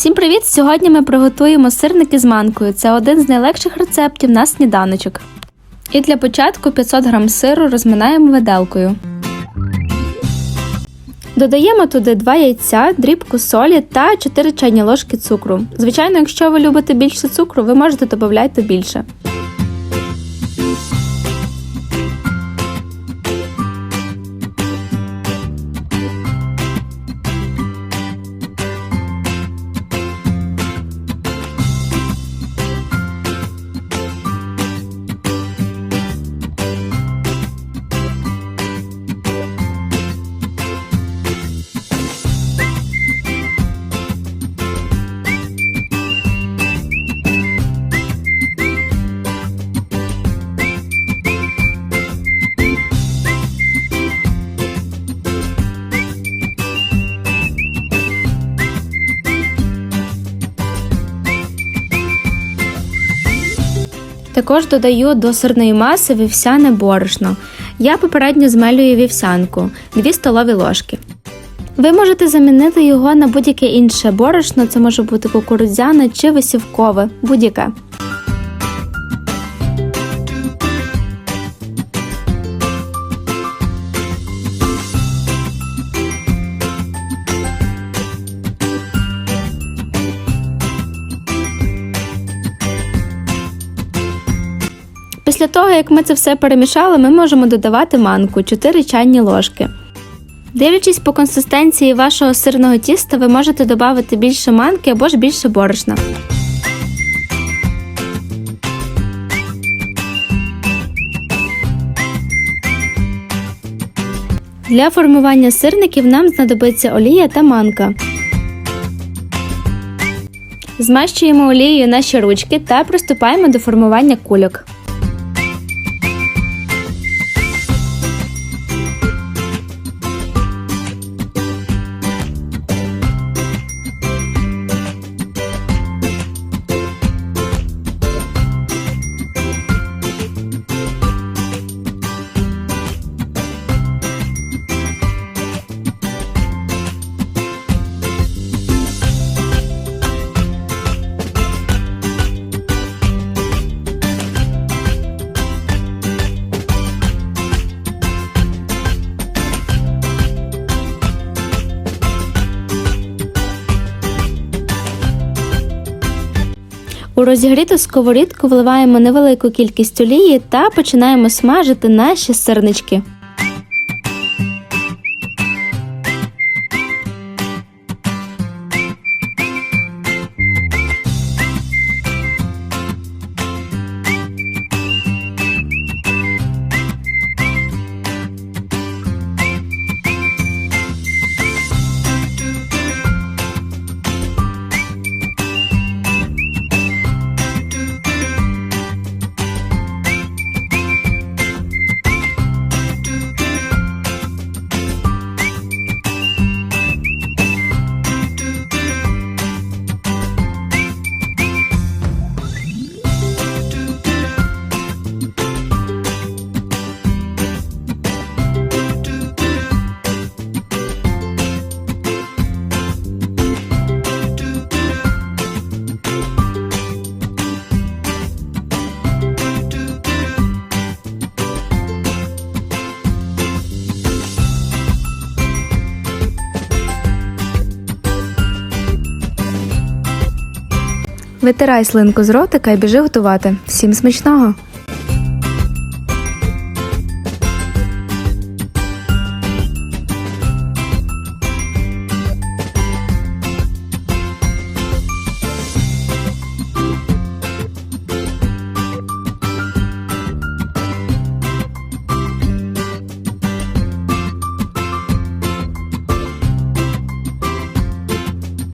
Всім привіт! Сьогодні ми приготуємо сирники з манкою. Це один з найлегших рецептів на сніданочок. І для початку 500 г сиру розминаємо виделкою. Додаємо туди 2 яйця, дрібку солі та 4 чайні ложки цукру. Звичайно, якщо ви любите більше цукру, ви можете додати більше. Також додаю до сирної маси вівсяне борошно. Я попередньо змелюю вівсянку 2 столові ложки. Ви можете замінити його на будь-яке інше борошно, це може бути кукурудзяне чи висівкове, будь-яке. Після того, як ми це все перемішали, ми можемо додавати манку 4 чайні ложки. Дивлячись по консистенції вашого сирного тіста, ви можете додати більше манки або ж більше борошна. Для формування сирників нам знадобиться олія та манка. Змащуємо олією наші ручки та приступаємо до формування кульок. У розігріту сковорідку вливаємо невелику кількість олії та починаємо смажити наші сирнички. Витирай слинку з ротика і біжи готувати. Всім смачного!